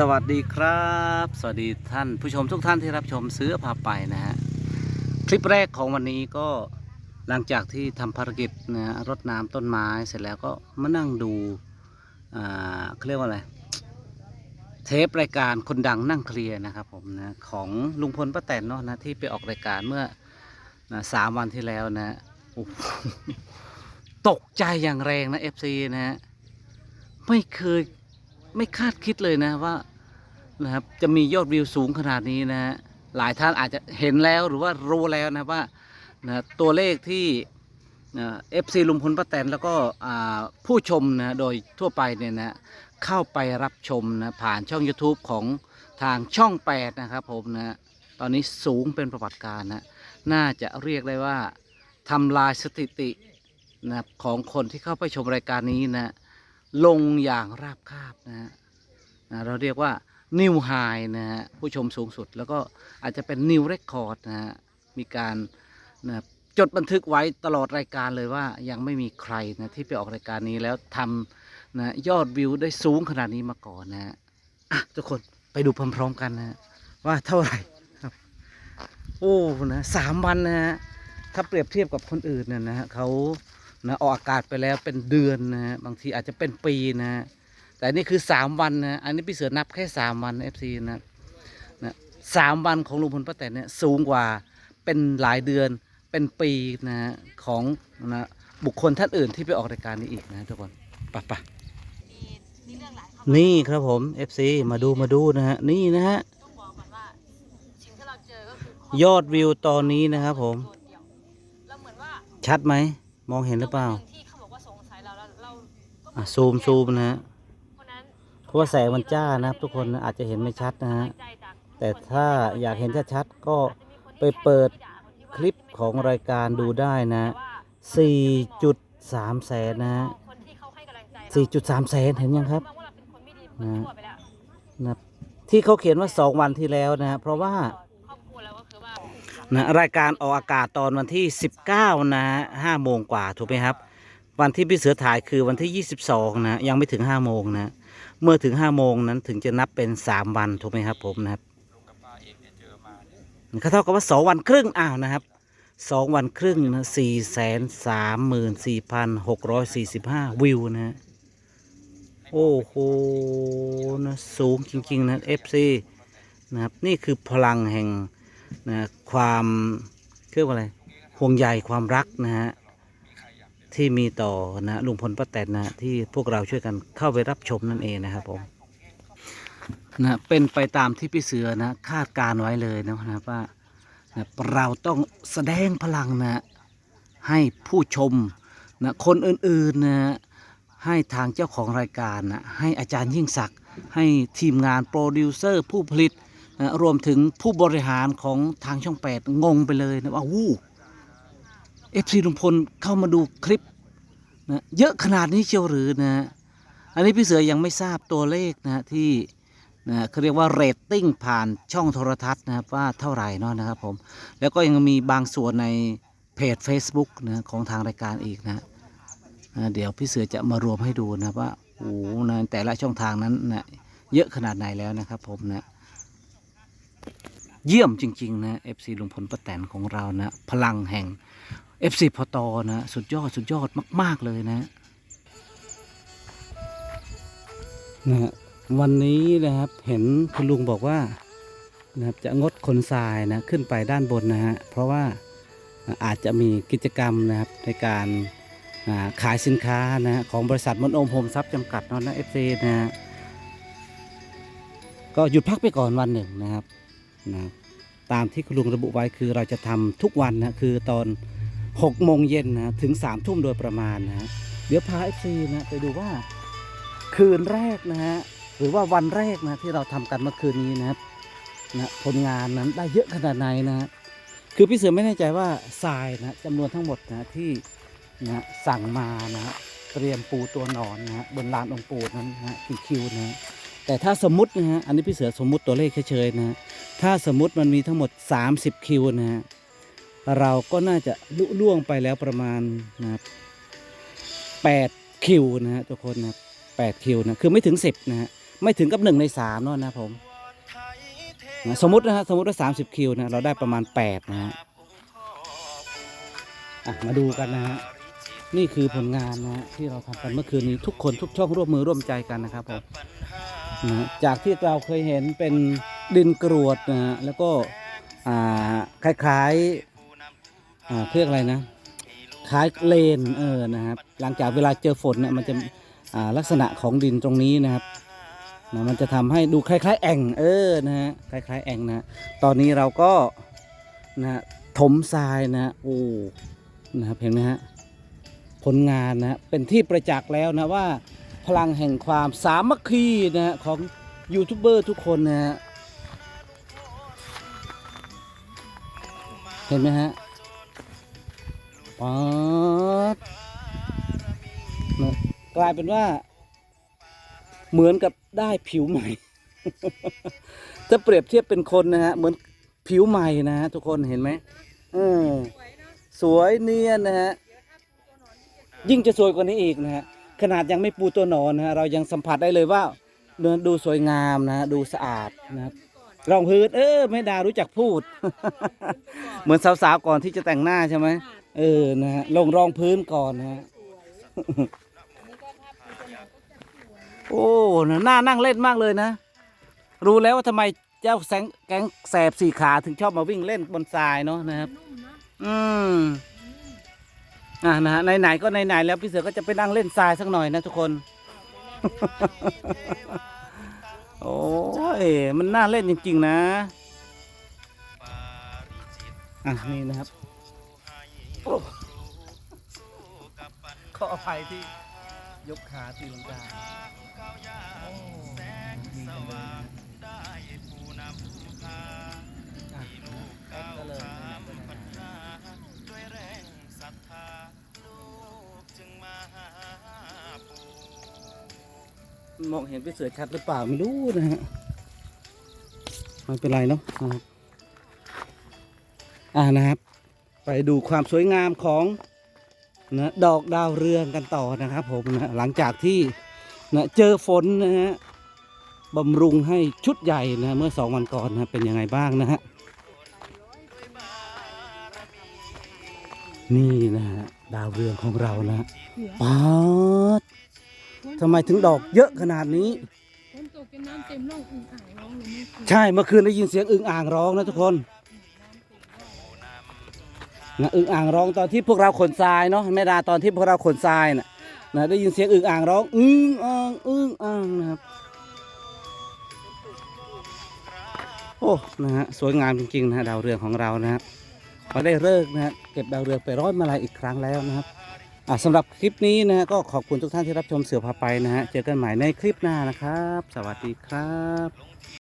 สวัสดีครับ สวัสดีท่านผู้ชมทุกท่านที่รับชมเสื้อพาไปนะฮะคลิปแรกของวันนี้ก็หลังจากที่ทำภารกิจนะรดน้ำต้นไม้เสร็จแล้วก็มานั่งดูอ่าเขาเรียกว่าอะไร เทปรายการคนดังนั่งเคลียร์นะครับผมนะของลุงพลป้าแตนเนาะนะที่ไปออกรายการเมื่อนะสามวันที่แล้วนะตกใจอย่างแรงนะ FC นะฮะไม่เคย ไม่คาดคิดเลยนะว่านะครับจะมียอดวิวสูงขนาดนี้นะฮะหลายท่านอาจจะเห็นแล้วหรือว่ารู้แล้วนะว่านะตัวเลขที่เอฟซีลุงพลป้าแตนแล้วก็ผู้ชมนะโดยทั่วไปเนี่ยนะเข้าไปรับชมนะผ่านช่อง YouTube ของทางช่อง 8 นะครับผมนะตอนนี้สูงเป็นประวัติการณ์นะน่าจะเรียกได้ว่าทำลายสถิตินะของคนที่เข้าไปชมรายการนี้นะ ลงอย่างราบคาบนะฮะเราเรียกว่านิวไฮนะฮะผู้ชมสูงสุดแล้วก็อาจจะเป็นนิวเรคคอร์ดนะฮะมีการนะจดบันทึกไว้ตลอดรายการเลยว่ายังไม่มีใครนะที่ไปออกรายการนี้แล้วทำนะยอดวิวได้สูงขนาดนี้มาก่อนนะฮะอะทุกคนไปดูพร้อมๆกันนะฮะว่าเท่าไหร่ครับ โอ้นะสามวันนะฮะถ้าเปรียบเทียบกับคนอื่นเนี่ยนะฮะเขา นะออกอากาศไปแล้วเป็นเดือนนะฮะบางทีอาจจะเป็นปีนะฮะแต่นี่คือ3วันนะอันนี้พี่เสือนับแค่3วันเอฟซีนะนะสามวันของลุงพลป้าแตนเนี่ยสูงกว่าเป็นหลายเดือนเป็นปีนะฮะของนะบุคคลท่านอื่นที่ไปออกรายการนี้อีกนะทุกคนไปะปะมีมีเรื่องหลายคนี่ครับผม FC มาดูมาดูนะฮะนี่นะฮะต้องบอกก่อนว่าสิ่งที่เราเจอก็คือยอดวิวตอนนี้นะครับผมโดดเดี่ยวแล้วเหมือนว่าชัดไหม มองเห็นหรือเปล่าจังหวะนึ่งที่เขาบอกว่าสงสัยเราแล้วเราก็อะซูมซูมนะฮะเพราะฉะนั้นเพราะว่าแสงมันจ้านะครับ ทุกคนนะอาจจะเห็นไม่ชัดนะฮะใจจากแต่ถ้าอยากเห็นชัดๆก็อาจจะมีคนที่ไปเปิดแค่ที่ด่าคลิปของรายการดูได้นะแต่ว่า4.3 แสนนะฮะคนที่เขาให้กำลังใจเรา4.3 แสนเห็นยังครับ มองว่าเราเป็นคนไม่ดีคนชั่วไปแล้ว นะที่เขาเขียนว่า 2 วันที่แล้วนะฮะเพราะว่าครอบครัวเราก็คือว่า นะรายการออกอากาศตอนวันที่ 19 นะ5โมงกว่าถูกไหมครับ วันที่พี่เสือถ่ายคือวันที่ 22 นะ ยังไม่ถึง5โมงนะ เมื่อถึง5โมงนั้นถึงจะนับเป็น 3 วันถูกไหมครับผมนะครับก็เท่ากับว่า 2 วันครึ่งอ้าวนะครับ 2 วันครึ่งนะ4แสน3หมื่น4พัน645วิวนะฮะโอ้โหนะสูงจริง ๆ นะ FC นะครับนี่คือพลังแห่ง นะความเรียกว่าอะไรห่วงใยความรักนะฮะที่มีต่อนะลุงพลป้าแตนนะที่พวกเราช่วยกันเข้าไปรับชมนั่นเองนะครับผมนะเป็นไปตามที่พี่เสือนะคาดการไว้เลยนะครับว่านะเราต้องแสดงพลังนะให้ผู้ชมนะคนอื่นๆนะให้ทางเจ้าของรายการนะให้อาจารย์ยิ่งศักดิ์ให้ทีมงานโปรดิวเซอร์ผู้ผลิต รวมถึงผู้บริหารของทางช่องแปดงงไปเลยนะว่าวู้เอฟซีลุงพลเข้ามาดูคลิปนะเยอะขนาดนี้เชียวหรือนะอันนี้พี่เสือยังไม่ทราบตัวเลขนะที่นะเขาเรียกว่าเรตติ้งผ่านช่องโทรทัศน์นะครับว่าเท่าไหร่เนาะนะครับผมแล้วก็ยังมีบางส่วนในเพจ Facebook นะของทางรายการอีกนะนะเดี๋ยวพี่เสือจะมารวมให้ดูนะว่าโอ้โหนะแต่ละช่องทางนั้นนะเยอะขนาดไหนแล้วนะครับผมนะ เยี่ยมจริงๆนะ FC ลุงพลป้าแตนของเรานะ พลังแห่ง FC พอตอนะ สุดยอดสุดยอดมาก ๆ เลยนะนะฮะวันนี้นะครับเห็นคุณลุงบอกว่านะครับจะงดขนทรายนะขึ้นไปด้านบนนะฮะเพราะว่าอาจจะมีกิจกรรมนะครับในการอ่าขายสินค้านะของบริษัทมนโอมโฮมทรัพย์จำกัดนานะเอฟซีนะฮะก็หยุดพักไปก่อนวันหนึ่งนะครับนะ ตามที่คุณลุงระบุไว้คือเราจะทำทุกวันนะคือตอน6โมงเย็นนะถึง3ทุ่มโดยประมาณนะเดี๋ยวพาเอฟซีนะไปดูว่าคืนแรกนะฮะหรือว่าวันแรกนะที่เราทำกันเมื่อคืนนี้นะครับนะผลงานนั้นได้เยอะขนาดไหนนะฮะคือพี่เสือไม่แน่ใจว่าทรายนะจำนวนทั้งหมดนะที่นะสั่งมานะฮะเตรียมปูตัวหนอนนะฮะบนลานองปูนั้นนะฮะกี่คิวนะแต่ถ้าสมมตินะฮะอันนี้พี่เสือสมมติตัวเลขเฉยๆนะฮะ ถ้าสมมติมันมีทั้งหมด 30 คิวนะฮะเราก็น่าจะลุล่วงไปแล้วประมาณนะครับ8คิวนะฮะทุกคนนะ8คิวนะคือไม่ถึง 10นะฮะไม่ถึงกับหนึ่งในสามเนาะนะผมนะสมมตินะฮะสมมติว่าสามสิบคิวนะเราได้ประมาณแปดนะฮะมาดูกันนะฮะนี่คือผลงานนะฮะที่เราทำกันเมื่อคืนนี้ทุกคนทุกช่องร่วมมือร่วมใจกันนะครับผมนะจากที่เราเคยเห็นเป็น ดินกรวดนะฮะแล้วก็คล้ายๆเครียกอะไรนะคล้ายเลนเออนะครับหลังจากเวลาเจอฝนเนี่ยมันจะลักษณะของดินตรงนี้นะครับนะมันจะทำให้ดูคล้าย ๆ แอ่งเออนะฮะคล้าย ๆ แอ่งนะ ตอนนี้เราก็นะฮะถมทรายนะโอ้นะครับเห็นไหมฮะผลงานนะฮะเป็นที่ประจักษ์แล้วนะว่าพลังแห่งความสามัคคีนะฮะของยูทูบเบอร์ทุกคนนะฮะ เห็นไหมฮะป๊าดกลายเป็นว่า เหมือนกับได้ผิวใหม่ ถ้าเปรียบเทียบเป็นคนนะฮะ เหมือนผิวใหม่นะฮะทุกคนเห็นไหมเออสวยเนียนนะฮะ ยิ่งจะสวยกว่านี้อีกนะฮะ ขนาดยังไม่ปูตัวหนอนนะฮะ เรายังสัมผัสได้เลยว่าเนื้อดูสวยงามนะฮะ ดูสะอาดนะครับ รองพื้นเออไม่ดารู้จักพูด เหมือนสาวๆก่อนที่จะแต่งหน้าใช่ไหมเออนะฮะลงรองพื้นก่อนนะฮะโอ้นะน่านั่งเล่นมากเลยนะ รู้แล้วว่าทำไมเจ้าแสงแก๊งแสบสี่ขาถึงชอบมาวิ่งเล่นบนทรายเนาะนะครับ อืมอ่านะฮะไหนๆก็ไหนๆแล้วพี่เสือก็จะไปนั่งเล่นทรายสักหน่อยนะทุกคน โอ้ยมันน่าเล่นจริง ๆ นะอะนี่นะครับโอ้ขออภัยที่ยกขาตีลังกา มองเห็นพี่เสือชัดหรือเปล่าไม่รู้นะฮะไม่เป็นไรเนาะนะครับอ่านะครับ ไปดูความสวยงามของนะดอกดาวเรืองกันต่อนะครับผมนะหลังจากที่นะเจอฝนนะฮะบำรุงให้ชุดใหญ่นะเมื่อสองวันก่อนนะเป็นยังไงบ้างนะฮะนี่นะฮะดาวเรืองของเรานะป๊า ทำไมถึงดอกเยอะขนาดนี้ ฝนตกจนน้ำเต็มร่องอึ่งอ่างร้องเลยไม่ใช่เมื่อคืนได้ยินเสียงอึ่งอ่างร้องนะทุกคนนะอึ่งอ่างร้องตอนที่พวกเราขนทรายเนาะแม่ดาตอนที่พวกเราขนทรายน่ะนะได้ยินเสียงอึ่งอ่างร้องอึ่งอ่างอึ่งอ่างนะครับโอ้นะฮะสวยงามจริงๆนะฮะดาวเรืองของเรานะครับพอได้เลิกนะฮะเก็บดาวเรืองไปร้อยมาลัยอีกครั้งแล้วนะครับ สำหรับคลิปนี้นะฮะก็ขอบคุณทุกท่านที่รับชมเสือพาไปนะฮะเจอกันใหม่ในคลิปหน้านะครับ สวัสดีครับ